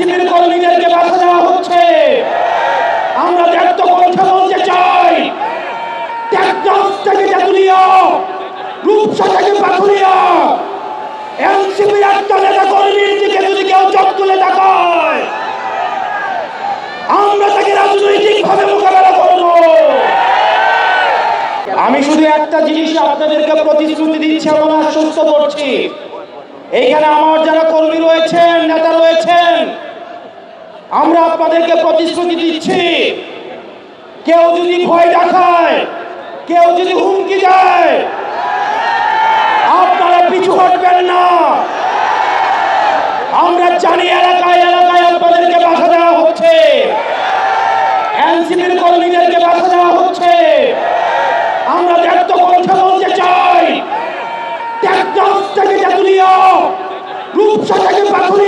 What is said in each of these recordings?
এনসিপির কর্মীদেরকে বাধা দেওয়া হচ্ছে। আমরা ব্যক্ত কণ্ঠে বলতে চাই। টেকনাফ থেকে জাতুলিয়া রূপসা থেকে পাথুরিয়া। এনসিপির একটা নেতা কর্মীর দিকে যদি কেউ চোখ তুলে তাকায়, আমরা তাকে রাজনৈতিক ভাবে মোকাবেলা করব। আমি শুধু একটা জিনিস আপনাদেরকে প্রতিশ্রুতি দিচ্ছি, এবং আশ্বস্ত করছি এইখানে আমার যারা কর্মী রয়েছেন, নেতা রয়েছেন আমরা আপনাদেরকে প্রতিশ্রুতি দিচ্ছি। কেউ যদি ভয় দেখায়, কেউ যদি হুমকি দেয়, আপনারা পিছু হটবেন না। আমরা জানি এলাকায় এলাকায় আপনাদেরকে বাধা দেওয়া হচ্ছে। এনসিপির কর্মীদেরকে বাধা দেওয়া হচ্ছে। আমরা ব্যক্ত কণ্ঠে বলতে চাই। টেকনাফ থেকে জাতুলিয়া রূপসা থেকে একটা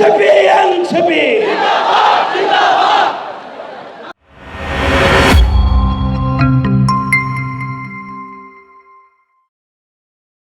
شبي أن شبي